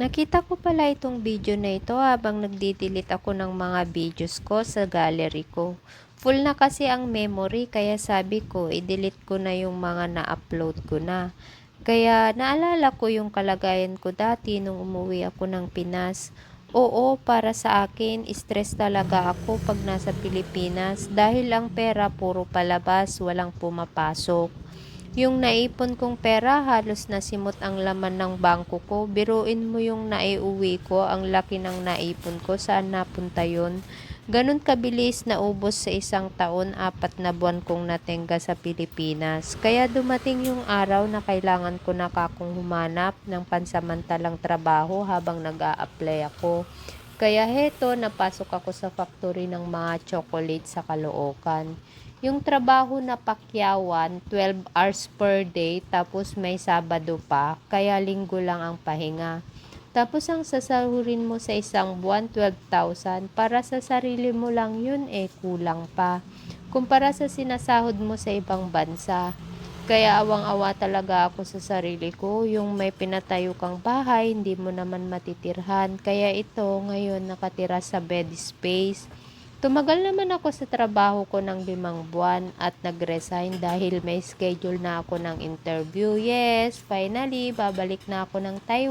Nakita ko pala itong video na ito habang nagdi-delete ako ng mga videos ko sa gallery ko. Full na kasi ang memory kaya sabi ko i-delete ko na yung mga na-upload ko na. Kaya naalala ko yung kalagayan ko dati nung umuwi ako ng Pinas. Oo, para sa akin, stress talaga ako pag nasa Pilipinas dahil ang pera puro palabas, walang pumapasok. Yung naipon kong pera, halos nasimot ang laman ng bangko ko. Biruin mo yung naiuwi ko, ang laki ng naipon ko. Saan napunta yun? Ganon kabilis na ubos sa isang taon, apat na buwan kong natenga sa Pilipinas. Kaya dumating yung araw na kailangan ko na kakong humanap ng pansamantalang trabaho habang nag apply ako. Kaya heto, napasok ako sa factory ng mga chocolate sa Caloocan. Yung trabaho na pakyawan, 12 hours per day, tapos may Sabado pa, kaya linggo lang ang pahinga. Tapos ang sasahurin mo sa isang buwan, 12,000, para sa sarili mo lang yun, eh kulang pa. Kumpara sa sinasahod mo sa ibang bansa. Kaya awang-awa talaga ako sa sarili ko, yung may pinatayo kang bahay, hindi mo naman matitirhan. Kaya ito, ngayon nakatira sa bed space. Tumagal naman ako sa trabaho ko ng limang buwan at nag-resign dahil may schedule na ako ng interview. Yes, finally, babalik na ako ng Taiwan.